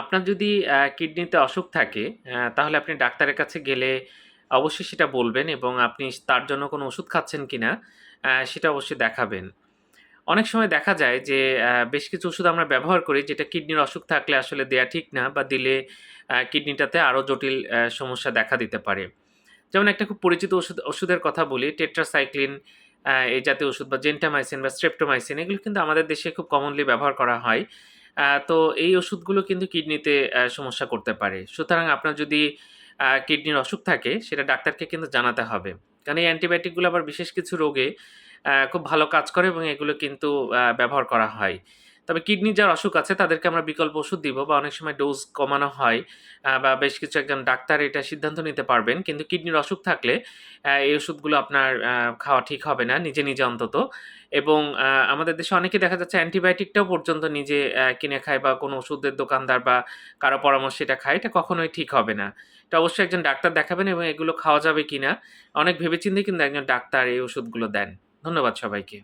আপনার যদি কিডনিতে অসুখ থাকে তাহলে আপনি ডাক্তারের কাছে গেলে অবশ্যই সেটা বলবেন এবং আপনি তার জন্য কোনো ওষুধ খাচ্ছেন কি না সেটা অবশ্যই দেখাবেন। অনেক সময় দেখা যায় যে বেশ কিছু ওষুধ আমরা ব্যবহার করি যেটা কিডনির অসুখ থাকলে আসলে দেয়া ঠিক না বা দিলে কিডনিটাতে আরও জটিল সমস্যা দেখা দিতে পারে। যেমন একটা খুব পরিচিত ওষুধ, ওষুধের কথা বলি টেট্রাসাইক্লিন এই জাতীয় ওষুধ বা জেন্টামাইসিন বা স্ট্রেপ্টোমাইসিন এগুলো কিন্তু আমাদের দেশে খুব কমনলি ব্যবহার করা হয়। তো এই ওষুধগুলো কিন্তু কিডনিতে সমস্যা করতে পারে। সুতরাং আপনার যদি কিডনির অসুখ থাকে, সেটা ডাক্তারকে কিন্তু জানাতে হবে। কারণ এই অ্যান্টিবায়োটিকগুলো আবার বিশেষ কিছু রোগে খুব ভালো কাজ করে এবং এগুলো কিন্তু ব্যবহার করা হয়। তবে কিডনির যার অসুখ আছে তাদেরকে আমরা বিকল্প ওষুধ দিব বা অনেক সময় ডোজ কমানো হয় বা বেশ কিছু একজন ডাক্তার এটা সিদ্ধান্ত নিতে পারবেন। কিন্তু কিডনির অসুখ থাকলে এই ওষুধগুলো আপনার খাওয়া ঠিক হবে না নিজে, নিজে অন্তত। এবং আমাদের দেশে অনেকেই দেখা যাচ্ছে অ্যান্টিবায়োটিকটাও পর্যন্ত নিজে কিনে খায় বা কোনো ওষুধের দোকানদার বা কারও পরামর্শে এটা খায়। এটা কখনোই ঠিক হবে না। এটা অবশ্যই একজন ডাক্তার দেখাবেন এবং এগুলো খাওয়া যাবে কিনা অনেক ভেবেচিন্তে কিন্তু একজন ডাক্তার এই ওষুধগুলো দেন। ধন্যবাদ সবাইকে।